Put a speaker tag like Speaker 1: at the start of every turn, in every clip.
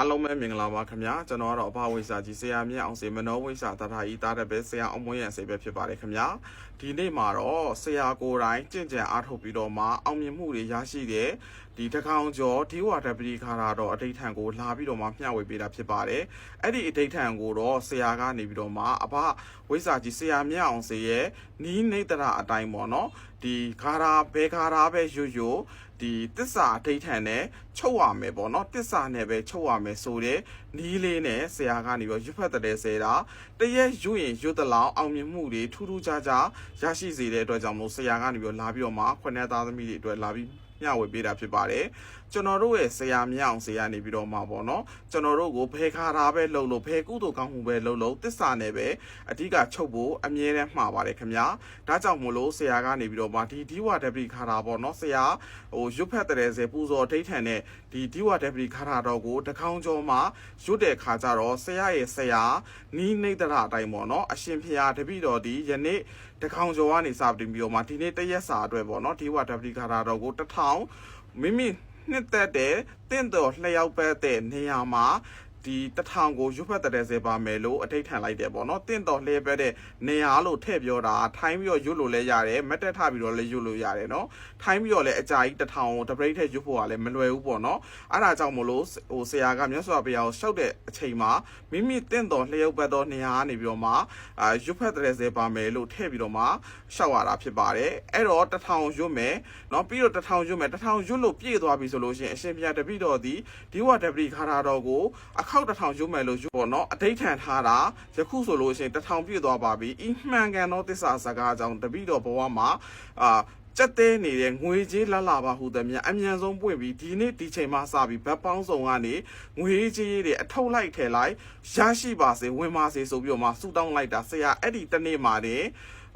Speaker 1: အားလုံးပဲမင်္ဂလာပါခင်ဗျာကျွန်တော်ကတော့အဘဝိစာကြီးဆရာမြတ်အောင်စေမနောဝိစာတထာကြီးတားတဲ့ပဲဆရာအောင်မွေးရန်စေပဲဖြစ်ပါတယ်ခင်ဗျာဒီနေ့မှာတော့ဆရာကိုယ်တိုင်ကြင့်ကြံအားထုတ်ပြီးတော့မှအောင်မြင်မှုတွေရရှိတဲ့ဒီတကောင်ကျော်ဒီဝါဒပတိခါရတော့အဋိဌံကိုလာပြီးတော့မှမျှဝေပေးတာဖြစ်ပါတယ်အဲ့ဒီအဋိဌံကိုတော့ဆရာကနေပြီးတော့မှအဘဝိစာကြီးဆရာမြတ်အောင်စေရဲ့နီးနေတရအတိုင်းပေါ့နော်ဒီခါရာဘဲခါရာပဲရွရွဒီတစ္ဆာအဋိဌံနဲ့ချုပ်ရမယ်ပေါ့နော်တစ္ဆာနဲ့ပဲချုပ်ရမယ်ဆိုတဲ့နီးလေးနဲ့ဆရာကနေပြီးရွတ်ဖက်တဲ့ဆဲတာတရက်ရွရင်ရွတ်တလောင်အောင်မြင်မှုတွေထူးထူးခြားခြားရရှိစေတဲ့အတွက်ကြောင့်မို့ဆရာကနေပြီးလာပြီးတော့မှခွနဲ့သားသမီးတွေအတွက်လာပြီး မျှဝေပေးတာဖြစ်ပါတယ်ကျွန်တော်တို့ရဲ့ဆရာမြောင်ဆရာနေပြီးတော့မှပေါ့နော်ကျွန်တော်တို့ကိုဘယ်ခါတာပဲလှုပ်လို့ဘယ်ကုသိုလ်ကောင်းမှုပဲလှုပ်လို့တစ္ဆာနဲ့ပဲအဓိကချုပ်ဖို့အမြဲတမ်းမှားပါတယ်ခင်ဗျာဒါကြောင့်မို့လို့ဆရာကနေပြီးတော့မှဒီဒီဝါဒပတိခါတာပေါ့နော်ဆရာဟိုရွတ်ဖက်တဲ့ဆဲပူဇော်ဒိဋ္ဌံနဲ့ဒီဒီဝါဒပတိခါတာတော်ကိုတကောင်းကျော်မှာရွတ်တဲ့ခါကျတော့ဆရာရဲ့ဆရာနီးနေတရအတိုင်းပေါ့နော်အရှင်ဖျားတပိတော်ဒီယနေ့တကောင်းကျော်ကနေစတင်ပြီးတော့မှဒီနေ့တရက်စာအတွက်ပေါ့နော်ဒီဝါဒပတိခါတာတော်ကိုတထောင်မိမိနှစ်သက်တဲ့တင့်တော်လျှောက်ပတ်တဲ့နေရာမှာ ဒီတထောင်ကိုရွတ်ဖက်တဲ့စေပါမယ်လို့အထိတ်ထန်လိုက်တယ်ပေါ့နော်တင့်တော်လျှောက်ပတ်တဲ့နေရာလို့ထည့်ပြောတာထိုင်းပြီးတော့ရွတ်လို့လည်းရတယ်မတ်တက်ထပြီးတော့လည်းရွတ်လို့ရတယ်နော်ထိုင်းပြီးတော့လည်းအကြာကြီးတထောင်ကိုတပရိတ်ထည့်ရွတ်ဖို့ကလည်းမလွယ်ဘူးပေါ့နော်အဲ့ဒါကြောင့်မလို့ဟိုဆရာကမြတ်စွာဘုရားကိုရှောက်တဲ့အချိန်မှာမိမိတင့်တော်လျှောက်ပတ်သောနေရာကနေပြီးတော့မှအာရွတ်ဖက်တဲ့စေပါမယ်လို့ထည့်ပြီးတော့မှရှောက်ရတာဖြစ်ပါတယ်အဲ့တော့တထောင်ရွတ်မယ်နော်ပြီးတော့တထောင်ရွတ်မယ်တထောင်ရွတ်လို့ပြည့်သွားပြီဆိုလို့ရှိရင်အရှင်ဘုရားတပိတော်သည်ဒီဝတပတိခါရာတော်ကိုအခောက်တထောင်ရွတ်မယ်လို့ရွတ်ပေါ့နော်အဋိဋ္ဌံထားတာယခုဆိုလို့ရှိရင်တထောင်ပြည့်သွားပါပြီဤမှန်ကန်သောတစ္ဆာစကားကြောင့်တပိတော်ဘဝမှာအာကြက်တဲနေတဲ့ငွေကြေးလလပါဟုသမျှအမြန်ဆုံးပွင့်ပြီးဒီနေ့ဒီချိန်မှစပြီးဗတ်ပေါင်းစုံကနေငွေကြေးတွေအထုပ်လိုက်ထဲလိုက်ရရှိပါစေဝင်ပါစေဆိုပြီးတော့မှဆူတောင်းလိုက်တာဆရာအဲ့ဒီတနေ့မှတည်း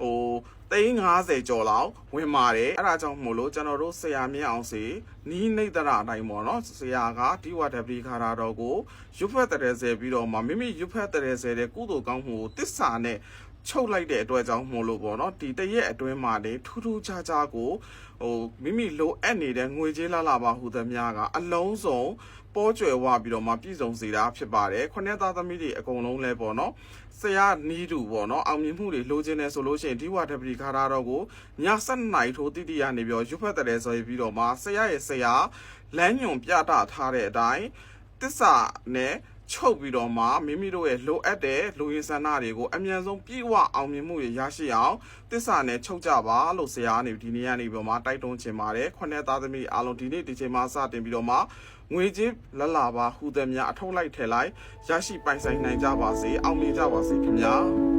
Speaker 1: ဟိုသိန်း90ကျော်လောက်ဝင်ပါတယ်အဲ့ဒါကြောင့်မို့လို့ကျွန်တော်တို့ဆရာမြင့်အောင်စီနီးနေတရအတိုင်းပေါ့နော်ဆရာကဒီဝတပတိခါရာတော်ကိုရွတ်ဖက်တရဲဆဲပြီးတော့မှမိမိရွတ်ဖက်တရဲဆဲတဲ့ကုသိုလ်ကောင်းမှုကိုတစ္ဆာနဲ့ ချုပ်လိုက်တဲ့အတွက်ကြောင့်မို့လို့ပေါ့နော်ဒီတရက်အတွင်းမှာလေထူးထူးခြားခြားကိုဟိုမိမိလိုအပ်နေတဲ့ငွေကြေးလာလာပါဟူသမျှကအလုံးစုံပေါ်ကျွယ်ဝပြီးတော့မှပြည်စုံစေတာဖြစ်ပါတယ်ခုနှစ်သားသမီးတွေအကုန်လုံးလဲပေါ့နော်ဆရာနီးတူပေါ့နော်အောင်မြင်မှုတွေလိုချင်တယ်ဆိုလို့ရှိရင်ဒီဝါတပတိခါရာတော်ကိုည7နိုင်ထိုးတိတိရနေပြီးတော့ရွတ်ဖက်တဲ့ဆိုပြီးတော့မှဆရာရဲ့ဆရာလမ်းညွန်ပြတာထားတဲ့အတိုင်းတစ္ဆာနဲ့ ချုပ်ပြီးတော့မှမိမိတို့ရဲ့လိုအပ်တဲ့လူရင်းဆန္ဒတွေကိုအမြန်ဆုံးပြည့်ဝအောင်မြင်မှုတွေရရှိအောင်တစ္ဆာနဲ့ချုပ်ကြပါလို့ဆရာကနေဒီနေ့ကနေပြီးတော့မှတိုက်တွန်းချင်ပါတယ်ခုနှစ်သားသမီးအားလုံးဒီနေ့ဒီချိန်မှာစတင်ပြီးတော့မှငွေကြေးလလပါဟူသည်များအထောက်လိုက်ထဲလိုက်ရရှိပိုင်ဆိုင်နိုင်ကြပါစေအောင်မြင်ကြပါစေခင်ဗျာ